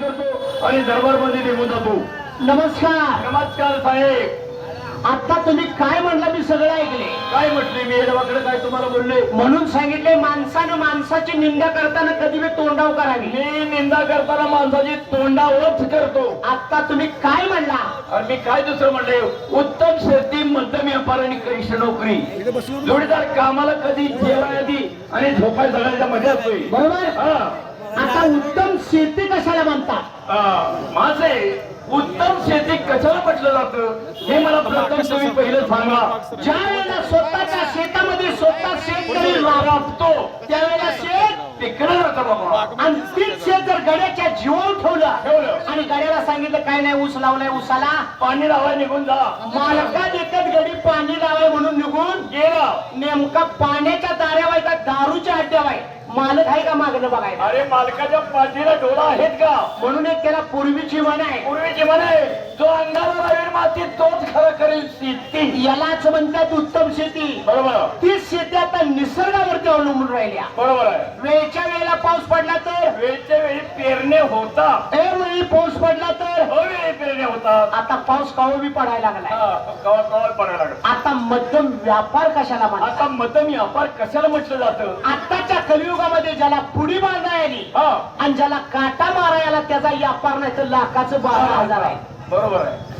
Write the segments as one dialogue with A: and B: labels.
A: करतो आणि दरबारमध्ये निघून जातो.
B: नमस्कार.
A: नमस्कार साहेब.
B: आता तुम्ही काय म्हणला मी सगळं ऐकले?
A: काय म्हटले मी? येडवाकडे काय तुम्हाला बोलले?
B: म्हणून सांगितले माणसानं माणसाची निंदा करताना कधी मी तोंडाव करावी.
A: मी निंदा करताना माणसाची तोंडावरच करतो.
B: आता तुम्ही काय म्हणला?
A: आणि मी काय दुसरं म्हणले? उत्तम शेती मध्यम व्यापार आणि कनिष्ठ नोकरी. जोडीदार कामाला कधी जेवाय आधी आणि झोपाय सगळ्यांच्या मजा असतोय
B: बरोबर?
A: हा.
B: आता उत्तम शेती कशाला म्हणतात?
A: माझे उत्तम शेती कशाला म्हटलं जातं? हे मला प्रथम तुम्ही पहिलं सांगा.
B: ज्या वेळेला स्वतःच्या शेतामध्ये स्वतः शेतकरी राबतो त्यावेळेला शेत
A: तिकडे जातं बाबा.
B: आणि तीच शेत जर गड्याच्या जीवावर ठेवलं
A: ठेवलं.
B: आणि गड्याला सांगितलं काय नाही ऊस लावलाय ऊसाला.
A: पाणी लावाय निघून जा.
B: मालका देतात गडी पाणी लावाय म्हणून निघून
A: गेला.
B: नेमका पाण्याच्या दाऱ्यावाय का दारूच्या अड्ड्यावाय मालक आहे का मागणं बघायला?
A: अरे मालकाच्या पाठीला डोळा आहेत का?
B: म्हणून एक त्याला पूर्वीची म्हण आहे.
A: पूर्वीची म्हणे जो अंगाला लावेल माती तोच खरं करेल शेती.
B: यालाच म्हणतात उत्तम शेती.
A: बरोबर.
B: ती शेती आता निसर्गावरती अवलंबून राहिल्या.
A: बरोबर आहे.
B: वेळच्या वेळेला पाऊस पडला तर?
A: वेळच्या वेळी पेरणे होता.
B: वेळी पाऊस पडला तर?
A: अवेळी पेरणे होतात
B: आता पाऊस कवा बी पडायला
A: कवा पडायला लागत
B: आता मध्यम व्यापार कशाला म्हणतात?
A: आता मध्यम व्यापार कशाला म्हटलं जातं?
B: आताच्या कलियुगामध्ये ज्याला पुडी बांधता आली
A: हा.
B: आणि ज्याला काटा मारायला त्याचा व्यापार नाही तर लाखाचं बारा हजार आहे.
A: बरोबर आहे.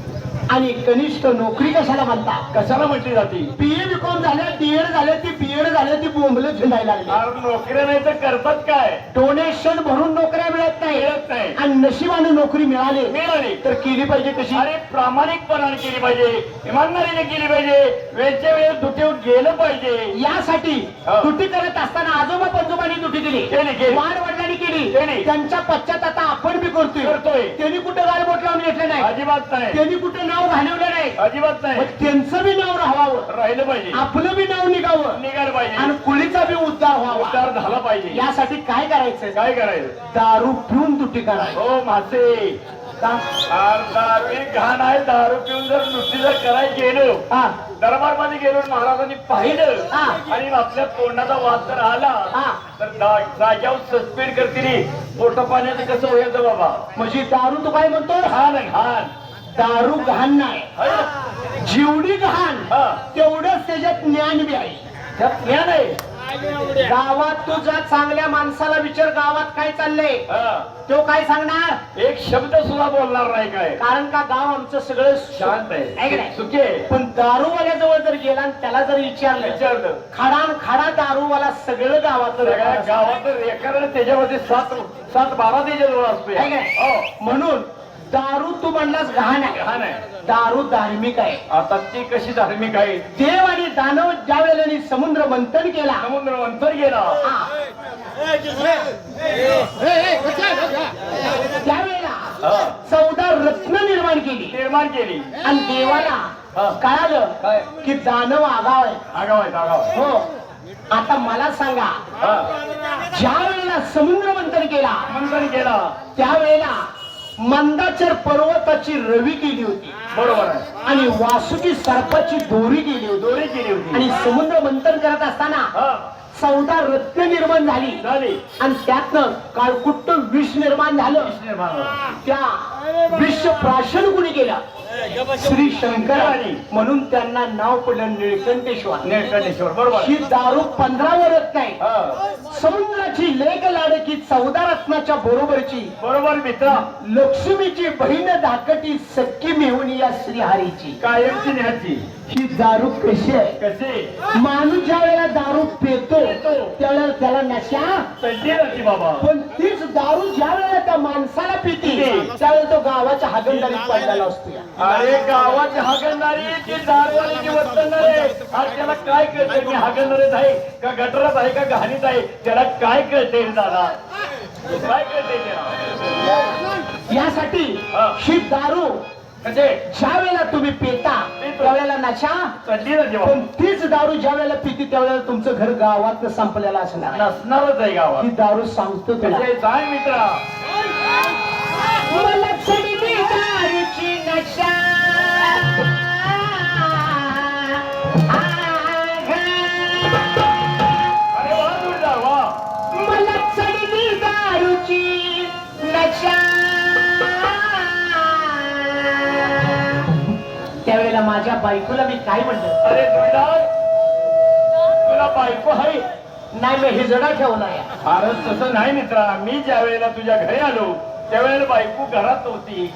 B: आणि कनिष्ठ नोकरी कशाला म्हणतात?
A: कशाला म्हटली जाते?
B: बीए बीकॉम झाल्या डीएड झाले ती बीएड झाले ती बोंबले झिंडायला लागले.
A: नोकऱ्या नाही तर करतात काय?
B: डोनेशन भरून नोकऱ्या मिळत नाही.
A: मिळत नाही.
B: आणि नशिबाने नोकरी मिळाली.
A: मिळाली.
B: तर केली पाहिजे कशी?
A: अरे प्रामाणिकपणाने केली पाहिजे. इमानदारीने केली पाहिजे. वेळच्या वेळेस दुटे गेलं पाहिजे.
B: यासाठी
A: हा.
B: दुटी करत असताना आजोबा पंजोबांनी दुटी दिली.
A: केली.
B: वाढ वडिलांनी केली. त्यांच्या पश्चात आता आपण बी करतोय.
A: करतोय.
B: त्यांनी कुठं गाल बोट लावून घेतलं नाही?
A: अजिबात नाही.
B: त्यांनी कुठं नाव घालवलं नाही.
A: अजिबात नाही.
B: त्यांचं बी नाव राहावं.
A: राहिलं पाहिजे.
B: आपलं बी नाव निघावं.
A: निघायला पाहिजे.
B: आणि कुळीचा बी उद्धार व्हावा.
A: उद्धार झाला पाहिजे.
B: यासाठी काय करायचं
A: काय करायचं?
B: दारू पिऊन दुटी करायची.
A: हो मासे. घाण आहे दारू पिऊन जर नुसती जर करायला गेलो
B: हा.
A: दरबारमध्ये गेलो महाराजांनी पाहिलं
B: हा.
A: आणि आपल्या तोंडाचा वाद जर आला
B: हा.
A: तर जाग्यावर सस्पेंड करतील पोट पाण्याचं कसं व्हायचं बाबा?
B: म्हणजे दारू तू काय म्हणतो
A: घाण घाण.
B: दारू घाण नाही.
A: है?
B: जेवढी घाण
A: हा.
B: तेवढंच त्याच्यात ज्ञान बी आहे.
A: त्यात ज्ञान आहे.
B: गावात तू जा चांगल्या माणसाला विचार गावात काय चाललंय?
A: हा.
B: तो काय सांगणार?
A: एक शब्द सुद्धा बोलणार नाही काय.
B: कारण का गाव आमचं सगळं
A: शांत
B: आहे?
A: सुखी
B: पण दारूवाल्याजवळ जर गेला आणि त्याला जर विचारलं
A: विचारलं.
B: खडान खडा दारूवाला सगळं.
A: गावात एखाद्या त्याच्यामध्ये सात सात बारा त्याच्याजवळ असतो? हो.
B: म्हणून दारू तू म्हणलास घाण आहे दारू धार्मिक आहे
A: आता ती कशी धार्मिक आहे
B: देव आणि दानव ज्या वेळेला समुद्र मंथन केला
A: समुद्र
B: हा. त्यावेळेला
A: हा.
B: चौदा रत्न निर्माण केली
A: निर्माण केली
B: आणि देवाला. कळालं? की दानव आगाव आहे
A: आगाव आहे आगाव.
B: हो आता मला सांगा. ज्या वेळेला समुद्र मंथन केला
A: मंथन केला
B: त्यावेळेला मंदाचर पर्वताची रवी केली होती.
A: बरोबर आहे.
B: आणि वासुकी सर्पाची दोरी केली होती.
A: दोरी केली होती.
B: आणि समुद्र मंथन करत असताना
A: हा.
B: चौदा रत्न निर्माण झाली.
A: झाली.
B: आणि त्यातनं काळकुट्ट विष निर्माण झालं.
A: निर्माण झाली.
B: त्या विष प्राशन कुणी केलं? श्री शंकराने म्हणून त्यांना नाव पडलं निळकंठेश्वर.
A: निळकंठेश्वर बरोबर.
B: ही दारू पंधरावर रत्न आहे
A: हा.
B: समुद्राची लेख लाडकी चौदा रत्नाच्या बरोबरची.
A: बरोबर मित्रा.
B: लक्ष्मीची बहीण धाकटी सख्खी मेहुणी या श्रीहरीची.
A: कायमची न्याची
B: ही दारू कशी आहे?
A: कशी?
B: माणूस ज्या वेळेला दारू पितो त्यावेळेला त्याला नशा?
A: बाबा.
B: पण तीच दारू ज्या वेळेला त्या माणसाला पिते त्यावेळेला तो गावाच्या हागणदारीत पडलेला असतो.
A: अरे गावाची हागणदारी ती आहे? आज त्याला काय कळतंय? मी हागणदारीत आहे का गटरात आहे का घाणीत आहे? त्याला काय कळतंय रे दादा? काय त्याला?
B: यासाठी
A: हा.
B: दारू
A: कसे
B: ज्या वेळेला तुम्ही पिता त्यावेळेला नशा? पण तीच दारू ज्या वेळेला पिती त्यावेळेला तुमचं घर गावात संपलेलं असणार.
A: नसणारच आहे गावात.
B: ही दारू सांगतो तुला.
A: सांग मित्रा.
B: त्यावेळेला माझ्या बायकोला मी काय म्हणलं?
A: अरे तुला बायको हवी
B: नाही मी हिजडा ठेवला
A: फारच तसं नाही मित्रा. मी ज्या वेळेला तुझ्या घरी आलो त्यावेळेला बायको घरात नव्हती.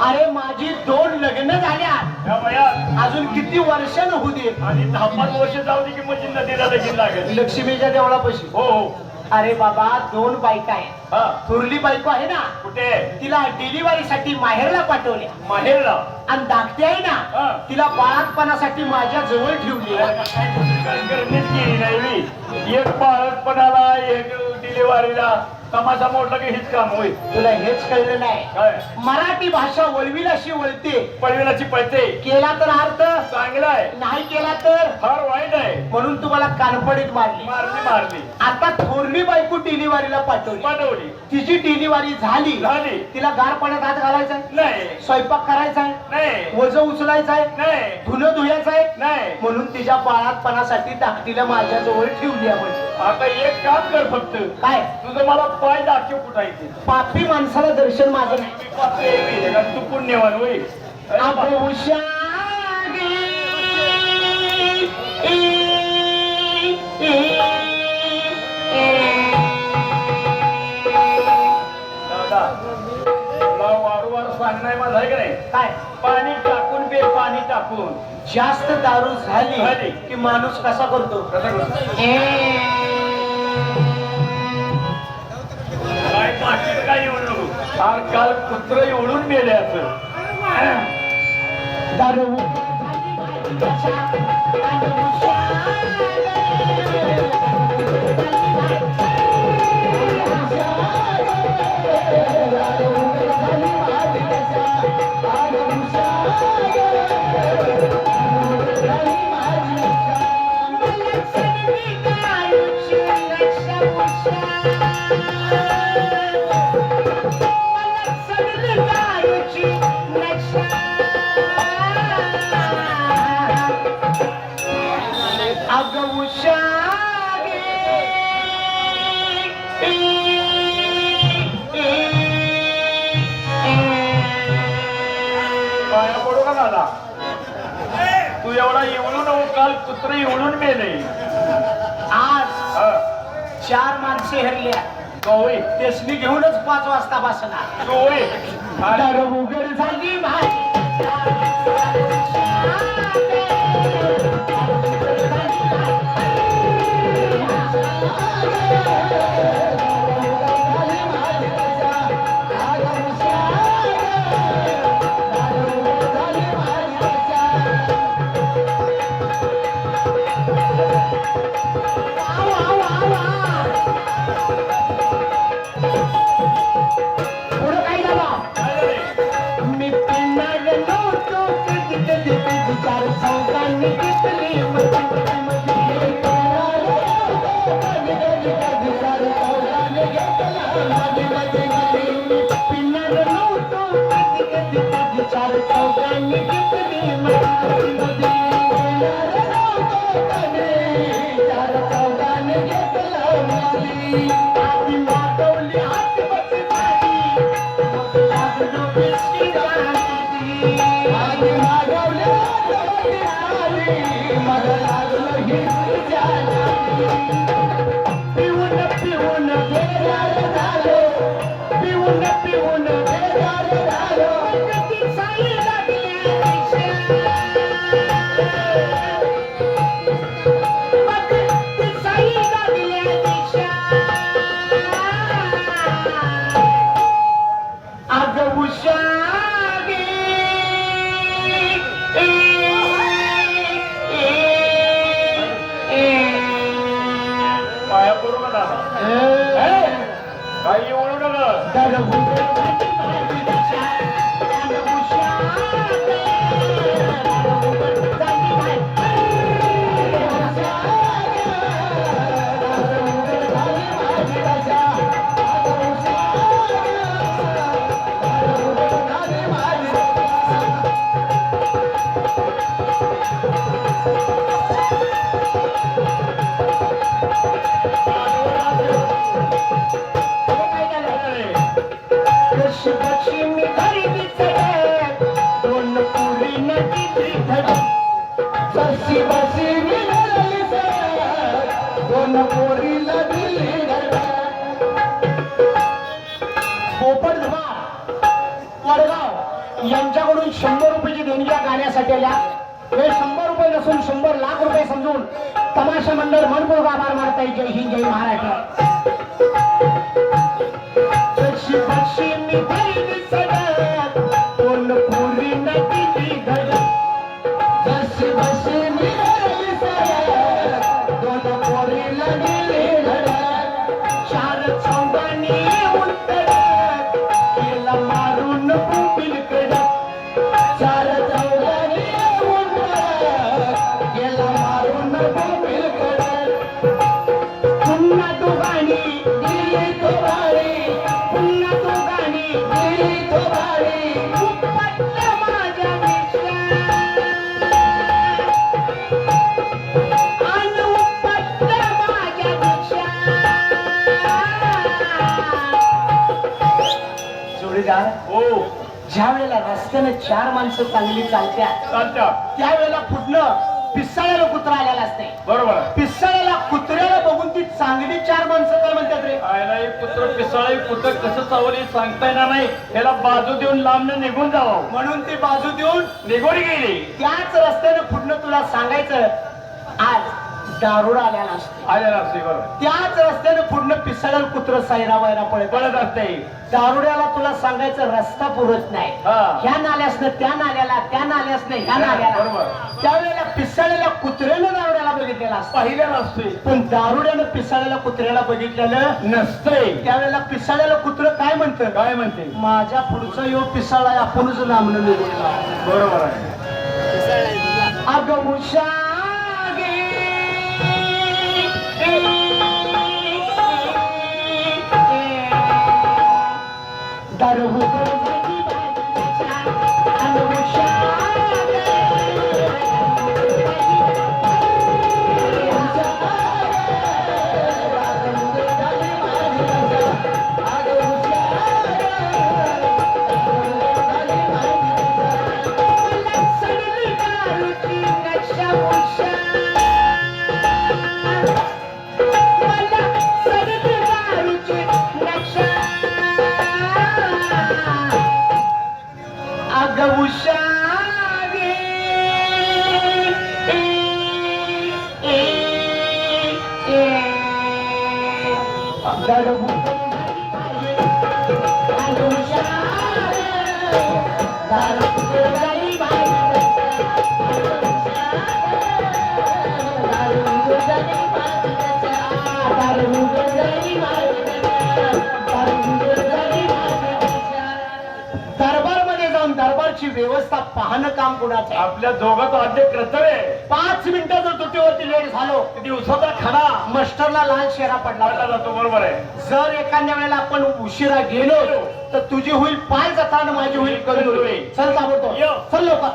B: अरे माझी दोन लग्न झाल्या
A: वयात
B: अजून किती वर्षानं होऊ दे
A: आणि दहा पाच वर्ष जाऊ दे की म्हणजे नदीला लगीन लागेल.
B: लक्ष्मीच्या देवळापाशी.
A: हो हो.
B: अरे बाबा दोन बायका आहेत.
A: हा.
B: थोरली बायको आहे ना?
A: कुठे?
B: तिला डिलिव्हरी साठी माहेरला पाठवल्या
A: माहेरला?
B: आणि धाकटी आहे
A: हा.
B: ना तिला बाळातपणासाठी माझ्या जवळ ठेवली
A: गरजेच केली नाही मी. एक बाळकपणाला एक डिलिव्हरीला तमाशा मोडला की हेच काम होईल.
B: तुला हेच कळलं नाही. मराठी भाषा वळवील अशी वळते.
A: पळविलाची पळते.
B: केला तर अर्थ?
A: चांगला आहे.
B: नाही केला तर?
A: फार वाईट आहे.
B: म्हणून तुम्हाला कानपडीत मारली.
A: मारली मारली.
B: आता थोरली बायको डिलिव्हरीला पाठवली.
A: पाठवली.
B: तिची डिलिव्हरी झाली.
A: झाली.
B: तिला गार पाण्यात हात घालायचा आहे.
A: नाही.
B: स्वयंपाक करायचा आहे.
A: नाही.
B: वज उचलायचं आहे.
A: नाही.
B: धुणं धुयाचं आहे.
A: नाही.
B: म्हणून तिच्या बाळातपणासाठी धाकटीला माझ्या जवळ ठेवली आपण
A: आता एक काम कर फक्त.
B: काय?
A: तुझं मला पाय
B: पापी माणसाला दर्शन माझं नाही.
A: मी पापी आहे मी. कारण तू पुण्यवान होईल अरे बाप. दादा तुला वारंवार सांगणार माझं आहे का नाही?
B: काय?
A: पाणी टाकून पे पाणी टाकून.
B: जास्त दारू
A: झाली.
B: झाली. की माणूस कसा करतो?
A: कसं करतो? पाठीत काय नको. फार काल कुत्र एवढून मेले असं.
B: दारू. घेऊनच पाच वाजता बसणार.
A: होय.
B: झाली भाई. गाण्यासाठी हे शंभर रुपये नसून शंभर लाख रुपये समजून तमाशा मंडळ मनपूर्वक आभार मानता येईल जय हिंद जय महाराष्ट्र. ज्या वेळेला रस्त्यानं चार माणसं चांगली
A: चालत्या
B: त्यावेळेला पुढनं पिसाळ्याला कुत्रा आलेला असते.
A: बरोबर. आहे
B: पिसाळ्याला कुत्र्याला बघून ती चांगली चार माणसं काय म्हणतात रे?
A: आयला एक पुत्र पिसाळी पुत्र कसं चावली सांगता येणार नाही. याला बाजू देऊन लांबनं निघून जावं.
B: म्हणून ती बाजू देऊन
A: निघून गेली.
B: त्याच रस्त्यानं पुढनं तुला सांगायचं आज दारुड आलेला असते.
A: आलेला असते बरोबर.
B: त्याच रस्त्यानं पुढनं पिसाळ्याला कुत्र सायरा वायरा पळत
A: पळत असते.
B: दारुड्याला तुला सांगायचं रस्ता पुरत नाही.
A: हा.
B: ह्या नाल्यासनं त्या नाल्याला त्या नाल्यासनं ह्या नाल्याला.
A: बरोबर.
B: त्यावेळेला पिसाळ्याला कुत्र्यानं दारुड्याला बघितलेला असतं.
A: पाहिलेला असते.
B: पण दारुड्यानं पिसाळ्याला कुत्र्याला बघितलेलं
A: नसतंय.
B: त्यावेळेला पिसाळ्याला कुत्र काय म्हणतं?
A: काय म्हणते?
B: माझ्या पुढचा यो पिसाळा आपणच लांबणं निघून जाऊ.
A: बरोबर आहे.
B: अगं उषा! अगं ए ए ए, व्यवस्था पाहणं काम कोणाचं आहे?
A: आपल्या दोघांचं आद्य कर्तव्य आहे.
B: पाच मिनिटं जर तुटीवरती लेट झालो
A: दिवसाचा खडा
B: मास्टरला लाल शेरा पडला.
A: जातो बरोबर आहे.
B: जर एखाद्या वेळेला आपण उशिरा गेलो तर तुझी होईल पाय जाता आणि माझी होईल कंदुरी चल ताबडतोब.
A: यो.
B: चल लवकर.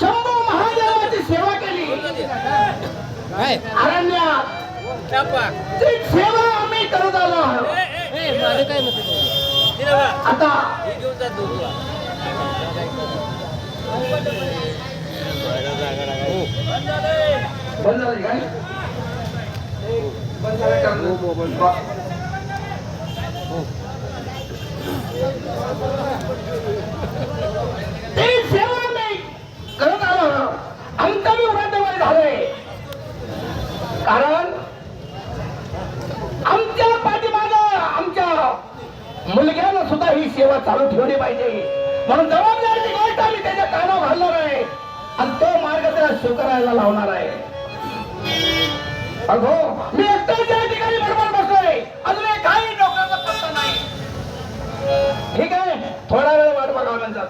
C: शंभू महादेवाची सेवा केली. अरण्यात. ती सेवा आम्ही करत आलो आहोत. आता बंद झाली काय? बंद झालं का? ते झालंय. कारण आमच्या पाठीमाग आमच्या मुलग्यानं सुद्धा ही सेवा चालू ठेवली पाहिजे. म्हणून जबाबदारीची गोष्ट आम्ही त्याच्या कानावर घालणार आहे. आणि तो मार्ग त्याला स्वीकारायला लावणार आहे. अगो मी एकटाच त्या ठिकाणी बरोबर बसलोय. अजून काही डॉक्टरचा पत्ता नाही. ठीक आहे? थोडा वेळ वाट बघावं नंतर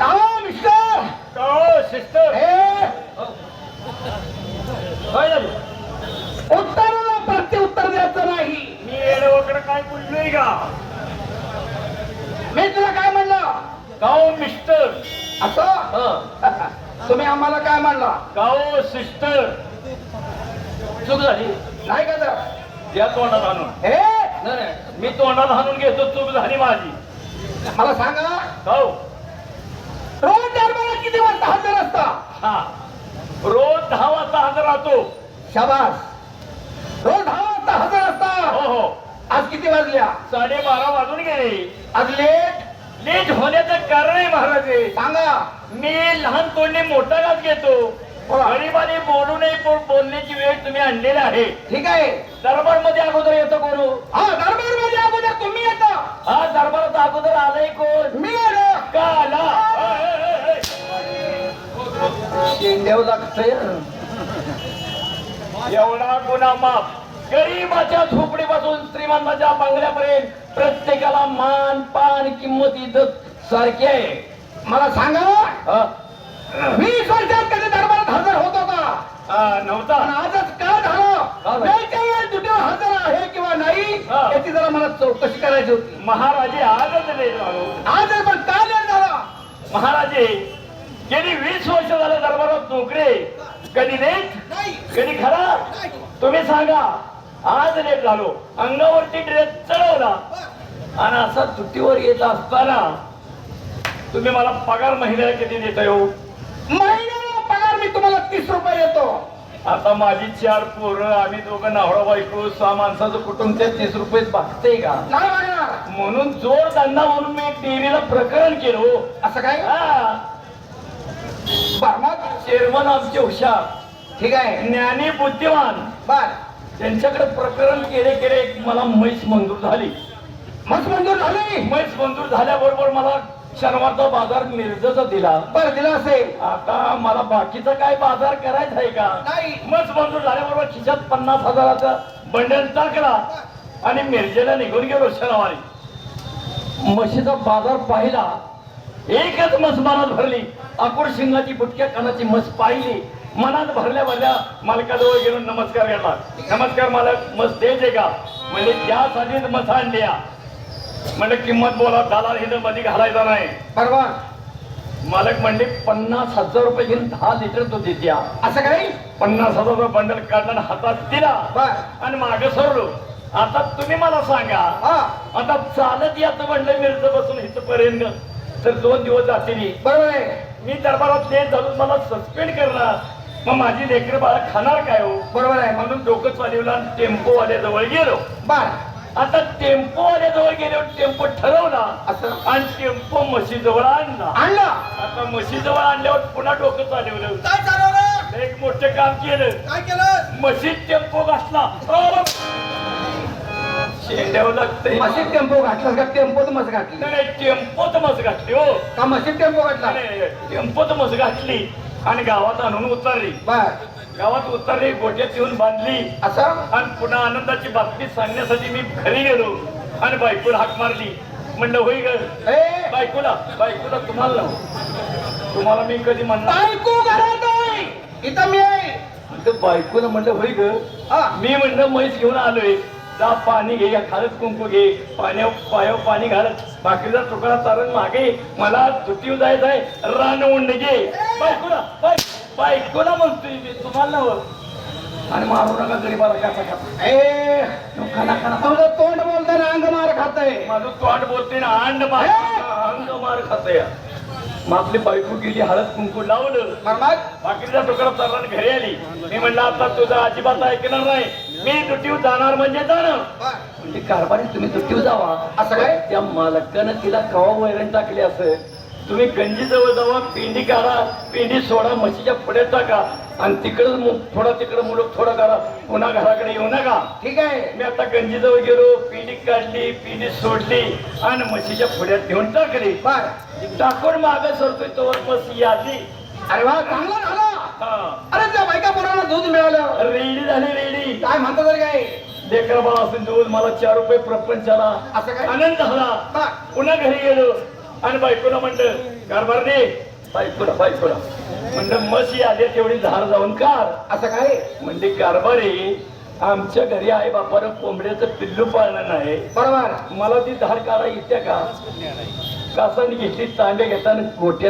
C: हा मिस्टर
A: हो सिस्टर.
C: हे.
A: काय झालं
C: उत्तराला प्रत्युत्तर द्यायचं नाही.
A: मी येडवकडे काय बोललोय का?
C: मी तुला काय म्हणलं?
A: गाव मिस्टर.
C: असं?
A: हं.
C: तुम्ही आम्हाला काय म्हणला?
A: गाव सिस्टर. चूक झाली.
C: नाही का तर?
A: या तोंडात आणून
C: हे.
A: नाही नाही, मी तोंडात आणून घेतो. चूक झाली माझी.
C: मला सांगा.
A: गाव
C: दरबारात किती वाजता हजर असता?
A: हा. रोज दहा वाजता हजर राहतो
C: शाबास. रोज दहा वाजता हजर असता.
A: हो हो.
C: आज किती वाजल्या?
A: साडेबारा वाजून गेले.
C: आज लेट?
A: लेट होण्याचं कारण आहे महाराजे.
C: सांगा.
A: मी लहान तोंडे मोठा घात. घेतो. गरीबाने बोलू नये पण बोलण्याची वेळ तुम्ही आणलेली आहे.
C: ठीक आहे.
A: दरबारमध्ये अगोदर येतो कोण?
C: हा दरबारमध्ये अगोदर तुम्ही येता.
A: हा दरबारात अगोदर आलाय कोण?
C: मी आलो.
A: का आला?
C: शेंडेव लागतंय.
A: एवढा गुन्हा माफ. गरीबाच्या झोपडीपासून श्रीमंताच्या बंगल्यापर्यंत प्रत्येकाला मान पान किंमत इज्जत सारखी आहे.
C: मला सांगा? वीस वर्षात कधी दरबारात हजर होतो का
A: नव्हता.
C: आजच का झालं? ड्युटीवर हजर आहे किंवा नाही. याची जरा मला चौकशी करायची होती.
A: महाराजे आजच लेट झालो.
C: आजच पण का लेट झाला?
A: महाराजे गेली वीस वर्ष झालं दरबारात नोकरी कधी लेट कधी खरा तुम्ही सांगा आज लेट झालो अंगावरती ड्रेस चढवला आणि असा सुट्टीवर येत असताना तुम्ही मला पगार महिन्याला किती देता येऊ
C: महिन्याला पगार मी तुम्हाला तीस रुपये देतो.
A: आता माझी चार पोरं आम्ही दोघं नावडा बायको सहा माणसाचं कुटुंब ते तीस रुपये भागते का? म्हणून जोड धंदा म्हणून मी डेअरीला प्रकरण केलो
C: असं काय? मग
A: चेअरमन आमचे हुशार
C: ठीक आहे.
A: ज्ञानी बुद्धिमान
C: बर.
A: त्यांच्याकडे प्रकरण केले केले मला म्हैस मंजूर झाली.
C: मग मंजूर झाली?
A: म्हैस मंजूर झाल्याबरोबर मला शनिवारचा बाजार मिरजेचा दिला.
C: बर दिला असेल.
A: आता मला बाकीचा काय बाजार करायचा आहे का?
C: नाही.
A: मग मंजूर झाल्याबरोबर खिशात पन्नास हजाराचा बंडल टाकला आणि मिरजेला निघून गेलो शनिवारी. म्हशीचा बाजार पाहिला. एकच मस मनात भरली. आकुड शिंगाची बुटक्या कानाची मस पाहिली. मनात भरल्या भरल्या मालकाजवळ गेलो नमस्कार केला नमस्कार मालक मस द्यायचे का? म्हणजे त्यासाठीच मस आणल्या. म्हणजे किंमत बोला दलाल हिनं मध्ये घालायचा नाही.
C: बरोबर.
A: मालक म्हणले पन्नास हजार रुपये घेऊन दहा लिटर दूध देत्या
C: असं काही
A: पन्नास हजाराचा बंडल काढला हातात दिला. आणि मागे सरलो. आता तुम्ही मला सांगा. आता चालत याचं म्हणलं मिरज बसून इथपर्यंत. तर दोन दिवस जातील
C: बरोबर आहे.
A: मी दरबारात लेट झालो मला सस्पेंड करणार. मग माझी लेकर बाळा खाणार काय हो?
C: बरोबर आहे.
A: म्हणून डोकं चालवला टेम्पो वाल्याजवळ गेलो.
C: बर.
A: आता टेम्पो वाल्याजवळ गेलो टेम्पो ठरवला
C: असं.
A: आणि टेम्पो म्हशीजवळ आणला.
C: आणलं?
A: आता म्हशीजवळ आणल्यावर पुन्हा डोकं चालवलं एक मोठं काम केलं.
C: काय केलं?
A: मशीद टेम्पो घातला. शेंड्यावर
C: मशीद टेम्पो घातला का? टेम्पोत मस घातली.
A: नाही टेम्पोत मस घातली हो.
C: का मशीद टेम्पो घातला?
A: नाही, टेम्पोत मस घातली आणि गावात आणून उतरली.
C: बर.
A: गावात उतरली गोट्यात येऊन बांधली.
C: असं?
A: आणि पुन्हा आनंदाची बातमी सांगण्यासाठी मी घरी गेलो आणि बायकोला हाक मारली. म्हणलं होई ग.
C: ए!
A: बायकोला बायकोला तुम्हाला. तुम्हाला मी कधी म्हणणार?
C: बायको घरात आहे इथं मी आहे.
A: बायकोला म्हणलं होय ग.
B: हा.
A: मी म्हणलं म्हैस घेऊन आलोय. जा पाणी घे या खालच कुंकू घे पाण्यावर पायावर पाणी घालत. भाकरीचा तुकडा चारण मागे. मला सुट्टीवर जायचं आहे. रान उंड घे. बायकोला बाय- बायकोला म्हणतोय मी तुम्हाला नव आणि मारू नका गरीबाला कसा खाता.
B: ए
A: खाना खाना.
B: तुझं तोंड बोलताना अंग मार खातय.
A: माझं तोंड बोलते ना अंड मार अंग मार खातोय. मग आपली बायको गेली हळद कुंकू लावलं. भाकरीचा तुकडा चालला घरी आली. मी म्हणलं आता तुझं अजिबात ऐकणार नाही. मी दुटीवर जाणार म्हणजे जाणार. म्हणजे कारभारी तुम्ही दुटीवर जावा.
B: असं काय?
A: त्या मालकानं तिला कवा वैरण टाकली असं? तुम्ही गंजी जवळ जावा पिंडी काढा पिंडी सोडा म्हशीच्या पुढे टाका. आणि तिकडं मु- थोडा तिकडं मुलूक थोडं करा पुन्हा घराकडे येऊ नका.
B: ठीक आहे.
A: मी आता गंजीजवळ गेलो पिंडी काढली पिंडी सोडली आणि म्हशीच्या पुढ्यात ठेवून टाकली.
B: बर.
A: टाकून मागे सरतोय तोवर म्हशी आली
B: अरे वा चांगलं झालं. अरे त्या बायका पोराला दूध मिळालं.
A: रेडी झाली रेडी.
B: काय म्हणतो तरी काय?
A: लेकर बाळा असून दूध मला चार रुपये प्रपंचाला.
B: असं काय?
A: आनंद झाला. पुन्हा घरी गेलो. आणि बायकोला म्हणलं कारभारने बायकोला बायकोला म्हणलं मशी आले तेवढी धार जाऊन कार
B: असं काय
A: म्हणजे कारभारी आमच्या घरी आई बापानं कोंबड्याचं पिल्लू पाळलं नाही.
B: बरोबर.
A: मला ती धार काढा येते का? कासाने घेतली तांबे घेताना गोट्या